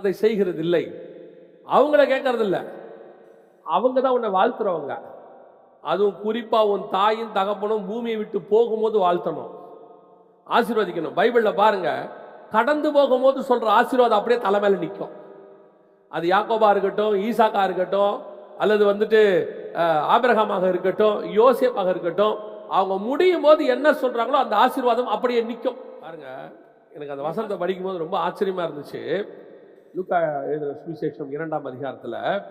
அதை செய்கிறது இல்லை அவங்கள கேட்கறது அவங்க தான் உன்னை வாழ்த்துறவங்க. அதுவும் குறிப்பாக உன் தாயும் தகப்பனும் பூமியை விட்டு போகும்போது வாழ்த்தணும். ஆசீர்வதிக்கணும். பைபிளில் பாருங்க. கடந்து போகும்போது சொல்கிற ஆசீர்வாதம் அப்படியே தலை நிற்கும் அது யாக்கோபா இருக்கட்டும் ஈசாக்கா இருக்கட்டும் அல்லது வந்துட்டு ஆபிரகமாக இருக்கட்டும் யோசேப்பாக இருக்கட்டும் அவங்க முடியும் போது என்ன சொல்கிறாங்களோ அந்த ஆசீர்வாதம் அப்படியே நிற்கும் பாருங்க. எனக்கு அந்த வசனத்தை படிக்கும் போது ரொம்ப ஆச்சரியமாக இருந்துச்சு. லூக்கா எழுதுற சுவிசேஷம் இரண்டாம் அதிகாரத்துல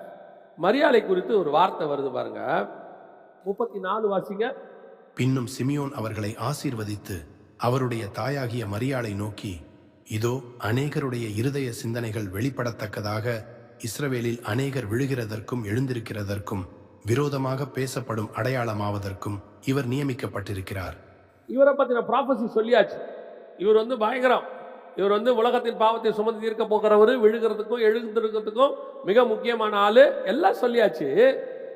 மரியாதை குறித்து ஒரு வார்த்தை வருது பாருங்க. முப்பத்தி நாலு வாசிங்க. பின்னும் சிமியோன் அவர்களை ஆசீர்வதித்து அவருடைய தாயாகிய மரியாளை நோக்கி இதோ அநேகருடைய இருதய சிந்தனைகள் வெளிப்படத்தக்கதாக இஸ்ரவேலில் அநேகர் விழுகிறதற்கும் எழுந்திருக்கிறதற்கும் விரோதமாக பேசப்படும் அடையாளமாவதற்கும் இவர் நியமிக்கப்பட்டிருக்கிறார். இவரை பத்தின ப்ராஃபஸி சொல்லியாச்சு. இவர் வந்து பயங்கரம். இவர் வந்து உலகத்தின் பாவத்தை சுமந்து தீர்க்க போகிறவர் விழுகிறதுக்கும் எழுந்திருக்கிறதுக்கும் மிக முக்கியமான ஆளு. எல்லாம் சொல்லியாச்சு.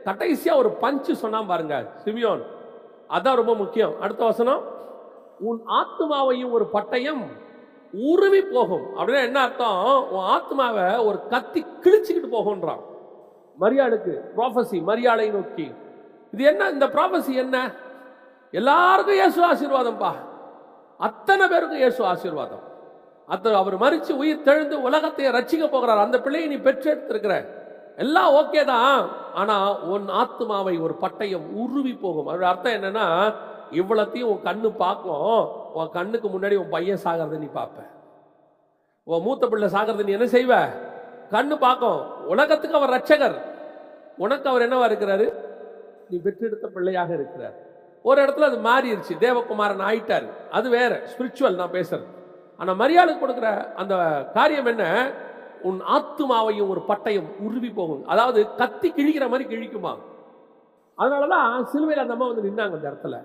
கடைசியா ஒரு பஞ்சு சொன்னான் பாருங்க சிமியோன். அதான் ரொம்ப முக்கியம். அடுத்த வசனம் உன் ஆத்மாவையும் ஒரு பட்டயம் உருவி போகும். அப்படின்னா என்ன அர்த்தம்? உன் ஆத்மாவை ஒரு கத்தி கிழிச்சுக்கிட்டு போகும்ன்றான். மரியாளுக்கு ப்ராஃபஸி மரியாதை நோக்கி. இது என்ன? இந்த ப்ராஃபஸி என்ன? எல்லாருக்கும் இயேசு ஆசீர்வாதம்ப்பா அத்தனை பேருக்கும் இயேசு ஆசீர்வாதம். அத்த அவர் மறிச்சு உயிர் தெழுந்து உலகத்தை ரட்சிக்க போகிறார். அந்த பிள்ளையை நீ பெற்றெடுத்திருக்கிற. எல்லாம் ஓகே தான். ஆனால் உன் ஆத்மாவை ஒரு பட்டயம் உருவி போகும். அதோட அர்த்தம் என்னன்னா இவ்வளத்தையும் உன் கண்ணு பார்க்கும். உன் கண்ணுக்கு முன்னாடி உன் பையன் சாகிறத நீ பார்ப்ப. உன் மூத்த பிள்ளை சாகிறத நீ என்ன செய்வ? கண்ணு பார்க்கும். உலகத்துக்கு அவர் ரட்சகர் உனக்கு அவர் என்னவா இருக்கிறாரு? நீ பெற்றெடுத்த பிள்ளையாக இருக்கிறார். ஒரு இடத்துல அது மாறிடுச்சு தேவகுமாரன் ஆயிட்டார். அது வேற. ஸ்பிரிச்சுவல் நான் பேசுறது. ஆனால் மரியாதை கொடுக்குற அந்த காரியம் என்ன? உன் ஆத்துமாவையும் ஒரு பட்டயம் உருவி போகும். அதாவது கத்தி கிழிக்கிற மாதிரி கிழிக்குமா? அதனாலதான் சிலுவையில் அந்த அம்மா வந்து நின்னாங்க அந்த இடத்துல.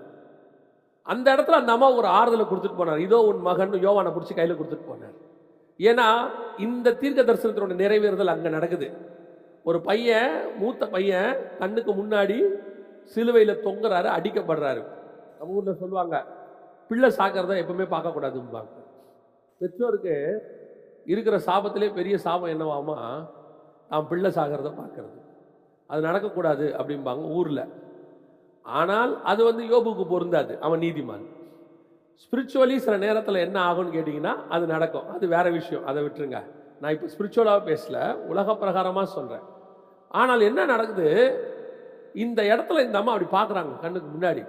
அந்த இடத்துல அந்த அம்மா ஒரு ஆறுதலை கொடுத்துட்டு போனார். இதோ உன் மகன் யோவானை பிடிச்சி கையில் கொடுத்துட்டு போனார். ஏன்னா இந்த தீர்க்க தரிசனத்தினோட நிறைவேறுதல் அங்கே நடக்குது. ஒரு பையன் மூத்த பையன் கண்ணுக்கு முன்னாடி சிலுவையில் தொங்குறாரு அடிக்கப்படுறாரு. நம்ம ஊரில் சொல்லுவாங்க பிள்ளை சாக்கிறத எப்பவுமே பார்க்கக்கூடாதும்பாங்க. பெற்றோருக்கு இருக்கிற சாபத்திலே பெரிய சாபம் என்னவாமா நான் பிள்ளை சாகிறத பார்க்கறது. அது நடக்கக்கூடாது அப்படிம்பாங்க ஊரில். ஆனால் அது வந்து யோபுக்கு பொருந்தாது. அவன் நீதிமான். ஸ்பிரிச்சுவலி சில நேரத்தில் என்ன ஆகும்னு கேட்டிங்கன்னா அது நடக்கும். அது வேற விஷயம். அதை விட்டுருங்க. நான் இப்போ ஸ்பிரிச்சுவலாக பேசல. உலக பிரகாரமாக சொல்கிறேன் ஆனால் என்ன நடக்குது? இந்த இடத்துல இந்த அம்மா அப்படி பார்க்குறாங்க கண்ணுக்கு முன்னாடி.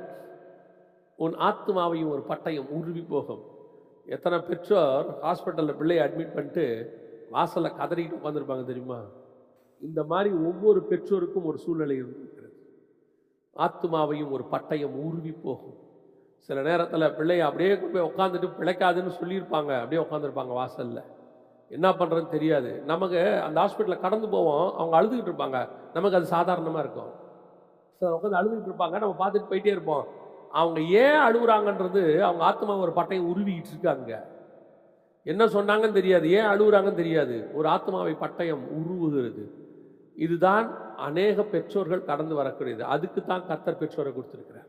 உன் ஆத்மாவையும் ஒரு பட்டயம் உருவி போகும். எத்தனை பெற்றோர் ஹாஸ்பிட்டலில் பிள்ளையை அட்மிட் பண்ணிட்டு வாசலில் கதறிக்கிட்டு உட்காந்துருப்பாங்க தெரியுமா? இந்த மாதிரி ஒவ்வொரு பெற்றோருக்கும் ஒரு சூழ்நிலை இருக்கிறது ஆத்மாவையும் ஒரு பட்டயம் உருவி போகும். சில நேரத்தில் பிள்ளைய அப்படியே போய் உட்காந்துட்டு பிழைக்காதுன்னு சொல்லியிருப்பாங்க. அப்படியே உட்காந்துருப்பாங்க வாசலில். என்ன பண்ணுறதுன்னு தெரியாது. நமக்கு அந்த ஹாஸ்பிட்டலில் கடந்து போவோம். அவங்க அழுதுகிட்டு இருப்பாங்க. நமக்கு அது சாதாரணமாக இருக்கும். சார் உட்காந்து அழுதுகிட்டு இருப்பாங்க. நம்ம பார்த்துட்டு போயிட்டே இருப்போம். அவங்க ஏன் அழுகுறாங்கன்றது அவங்க ஆத்மா ஒரு பட்டையை உருவிக்கிட்டு இருக்காங்க. என்ன சொன்னாங்கன்னு தெரியாது. ஏன் அழுகுறாங்கன்னு தெரியாது. ஒரு ஆத்மாவை பட்டயம் உருவுகிறது. இதுதான் அநேக பெற்றோர்கள் கடந்து வரக்கூடியது. அதுக்கு தான் கத்தர் பெற்றோரை கொடுத்துருக்கிறார்.